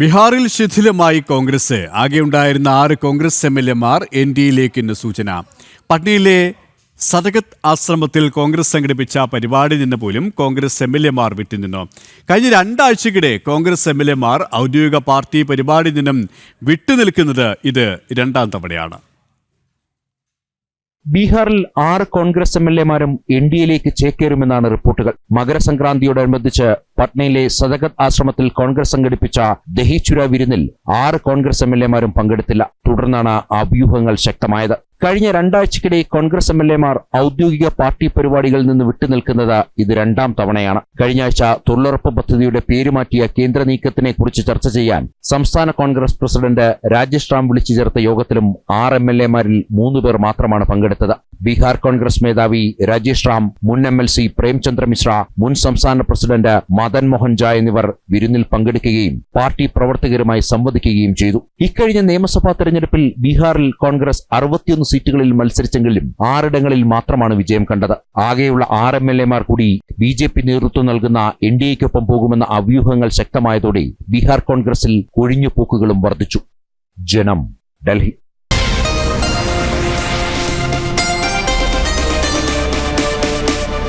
ബീഹാറിൽ ശിഥിലമായി കോൺഗ്രസ്. ആകെയുണ്ടായിരുന്ന ആറ് കോൺഗ്രസ് എം എൽ എമാർ എൻ ഡി ഇന്ന് സൂചന. പട്നയിലെ സദഗത് ആശ്രമത്തിൽ കോൺഗ്രസ് സംഘടിപ്പിച്ച പരിപാടി നിന്ന് പോലും കോൺഗ്രസ് എം എൽ എമാർ വിട്ടുനിന്നു. കഴിഞ്ഞ രണ്ടാഴ്ചക്കിടെ കോൺഗ്രസ് എം എൽ എമാർ ഔദ്യോഗിക പാർട്ടി പരിപാടി നിന്നും വിട്ടുനിൽക്കുന്നത് ഇത് രണ്ടാം തവണയാണ്. ബീഹാറിൽ ആറ് കോൺഗ്രസ് എം എൽ എമാരും എൻ ഡി എയിലേക്ക് ചേക്കേറുമെന്നാണ് റിപ്പോർട്ടുകൾ. മകരസംക്രാന്തിയോടനുബന്ധിച്ച് പട്നയിലെ സദഗത് ആശ്രമത്തിൽ കോൺഗ്രസ് സംഘടിപ്പിച്ച ദഹിച്ചുര വിരുന്നിൽ ആറ് കോൺഗ്രസ് എം എൽ എമാരും പങ്കെടുത്തില്ല. തുടർന്നാണ് അഭ്യൂഹങ്ങൾ ശക്തമായത്. കഴിഞ്ഞ രണ്ടാഴ്ചക്കിടെ കോൺഗ്രസ് എം എൽ എമാർ ഔദ്യോഗിക പാർട്ടി പരിപാടികളിൽ നിന്ന് വിട്ടുനിൽക്കുന്നത് ഇത് രണ്ടാം തവണയാണ്. കഴിഞ്ഞ ആഴ്ച തൊഴിലുറപ്പ് പദ്ധതിയുടെ പേരുമാറ്റിയ കേന്ദ്ര നീക്കത്തിനെ കുറിച്ച് ചർച്ച ചെയ്യാൻ സംസ്ഥാന കോൺഗ്രസ് പ്രസിഡന്റ് രാജേഷ് റാം വിളിച്ചു ചേർത്ത യോഗത്തിലും ആറ് എം എൽ എമാരിൽ മൂന്ന് പേർ മാത്രമാണ് പങ്കെടുത്തത്. ബീഹാർ കോൺഗ്രസ് മേധാവി രാജേഷ് റാം മുൻ M L C Premchandra Mishra മുൻ സംസ്ഥാന പ്രസിഡന്റ് മദൻ മോഹൻ ജാ എന്നിവർ വിരുന്നിൽ പങ്കെടുക്കുകയും പാർട്ടി പ്രവർത്തകരുമായി സംവദിക്കുകയും ചെയ്തു. ഇക്കഴിഞ്ഞ നിയമസഭാ തെരഞ്ഞെടുപ്പിൽ ബീഹാറിൽ കോൺഗ്രസ് അറുപത്തിയൊന്ന് സീറ്റുകളിൽ മത്സരിച്ചെങ്കിലും ആറിടങ്ങളിൽ മാത്രമാണ് വിജയം കണ്ടത്. ആകെയുള്ള ആറ് എം എൽ എമാർ കൂടി ബി ജെ പി നേതൃത്വം നൽകുന്ന എൻ ഡി എക്കൊപ്പം പോകുമെന്ന അവ്യൂഹങ്ങൾ ശക്തമായതോടെ ബീഹാർ കോൺഗ്രസിൽ കൊഴിഞ്ഞുപോക്കുകളും വർദ്ധിച്ചു. ജനം ഡൽഹി.